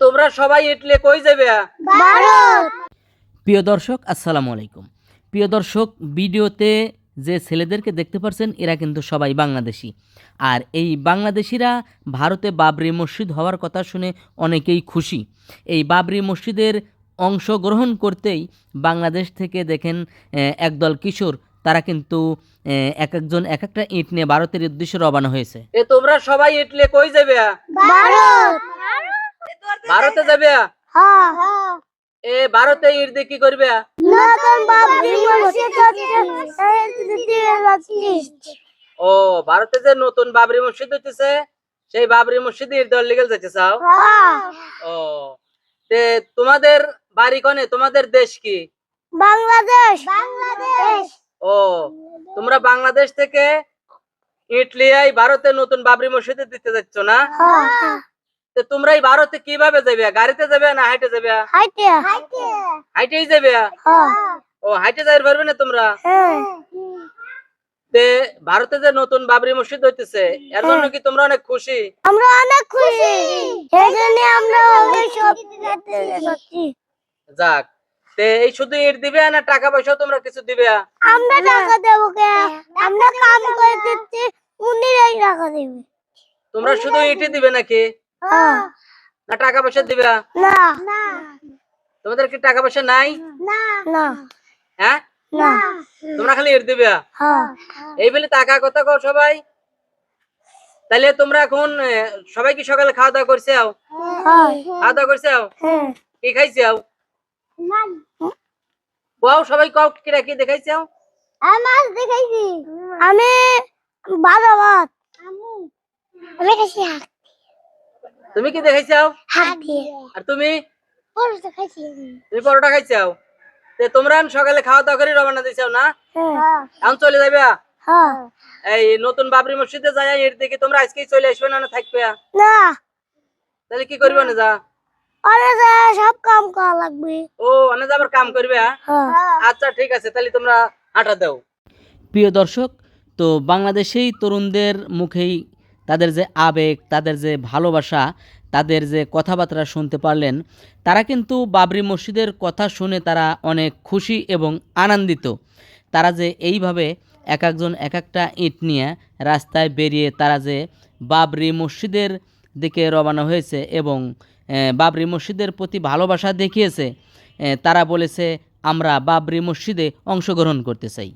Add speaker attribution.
Speaker 1: তোমরা সবাই ইটলে কই যাবে?
Speaker 2: প্রিয় দর্শক আসসালামু আলাইকুম। প্রিয় দর্শক ভিডিওতে যে ছেলেদেরকে দেখতে পাচ্ছেন এরা কিন্তু সবাই বাংলাদেশি। আর এই বাংলাদেশিরা ভারতে বাবরি মসজিদ হওয়ার কথা শুনে অনেকেই খুশি। এই বাবরি মসজিদের অংশগ্রহণ করতেই বাংলাদেশ থেকে দেখেন আহ, একদল কিশোর। তারা কিন্তু আহ, এক একজন এক একটা ইট নিয়ে ভারতের উদ্দেশ্যে রওনা হয়েছে।
Speaker 1: এ তোমরা সবাই ইটলে কই যাবে?
Speaker 3: ভারত।
Speaker 1: ভারতে যাবে?
Speaker 3: হ্যাঁ।
Speaker 1: এ ভারতে ইট কি করবে?
Speaker 3: নতুন বাবরি মসজিদ হচ্ছে
Speaker 1: ও ভারতে যে নতুন বাবরি মসজিদ হইতেছে সেই বাবরি মসজিদে দেওয়ার লিগেল যাইতে চাও
Speaker 3: হ্যাঁ।
Speaker 1: ও তে তোমাদের বাড়ি কনে? তোমাদের দেশ কি?
Speaker 3: বাংলাদেশ। বাংলাদেশ।
Speaker 1: ও তোমরা বাংলাদেশ থেকে ইট লিয়াই ভারতে নতুন বাবরি মসজিদে দিতে যাচ্ছ না?
Speaker 3: হ্যাঁ।
Speaker 1: তোমরা এই ভারতে কীভাবে যাবে গাড়িতে যাবে না হাইটে যাবে
Speaker 3: হাইটে। হাইটে
Speaker 1: হাইটেই যাবে
Speaker 3: হ্যাঁ।
Speaker 1: ও হাইটে যাইতে পারবে না তোমরা?
Speaker 3: হ্যাঁ।
Speaker 1: তে ভারতে যে নতুন বাবরি মসজিদ হইতেছে এর জন্য কি তোমরা অনেক খুশি?
Speaker 3: আমরা অনেক খুশি। সেই জন্য আমরা
Speaker 1: যাক তে এই শুধু ইট দিবে না টাকা পয়সা তোমরা কিছু দিবে?
Speaker 3: আমরা টাকা দেবো কে? আমরা কাম করে দিচ্ছি উনিরাই টাকা দেবে।
Speaker 1: তোমরা শুধু ইটই দিবে নাকি?
Speaker 3: হ্যাঁ
Speaker 1: না টাকা পয়সা দিবে?
Speaker 3: না। না।
Speaker 1: তোমাদের কি টাকা পয়সা নাই?
Speaker 3: না। না।
Speaker 1: হ্যাঁ?
Speaker 3: না।
Speaker 1: তোমরা খালি ইট দিবে?
Speaker 3: হ্যাঁ।
Speaker 1: এই বলে টাকা কথা কও সবাই। তাহলে তোমরা এখন সবাই কি সকালে খাওয়া দাওয়া করছে
Speaker 3: হ্যাঁ।
Speaker 1: খাওয়া দাওয়া করছে
Speaker 3: হ্যাঁ।
Speaker 1: কি খাইছে সবাই কও কিরা কি দেখাইছে
Speaker 3: আমি মাছ দেখাইছি। আমি ভালো ভাত। আমি। খাইছি
Speaker 1: তুমি কি দেখাইছো
Speaker 3: হাত
Speaker 1: আর তুমি? তুমি পরোটা খাইছো তে তোমরা সকালে খাওয়া দাওয়া করে রবানা দিছো না?
Speaker 3: হ্যাঁ।
Speaker 1: এখন চলে যাবে
Speaker 3: হ্যাঁ।
Speaker 1: এই নতুন বাবরি মসজিদে যাই এর দিকে তোমরা আজকেই চলে আসবে না না থাকবে?
Speaker 3: না।
Speaker 1: তাহলে কি করবে না যা
Speaker 3: আরে যা সব কাম করা লাগবে।
Speaker 1: ও অনেক যাবার কাম করবে হ্যাঁ?
Speaker 3: হ্যাঁ।
Speaker 1: আচ্ছা ঠিক আছে তাহলে তোমরা হাঁটা দাও।
Speaker 2: প্রিয় দর্শক তো বাংলাদেশেই তরুণদের মুখেই তাদের যে আবেগ, তাদের যে ভালোবাসা, তাদের যে কথাবার্তা শুনতে পারলেন, তারা কিন্তু বাবরি মসজিদের কথা শুনে তারা অনেক খুশি এবং আনন্দিত। তারা যে এইভাবে এক একজন এক একটা ইট নিয়ে রাস্তায় বেরিয়ে তারা যে বাবরি মসজিদের দিকে রওনা হয়েছে এবং বাবরি মসজিদের প্রতি ভালোবাসা দেখিয়েছে তারা বলেছে, আমরা বাবরি মসজিদে অংশগ্রহণ করতে চাই।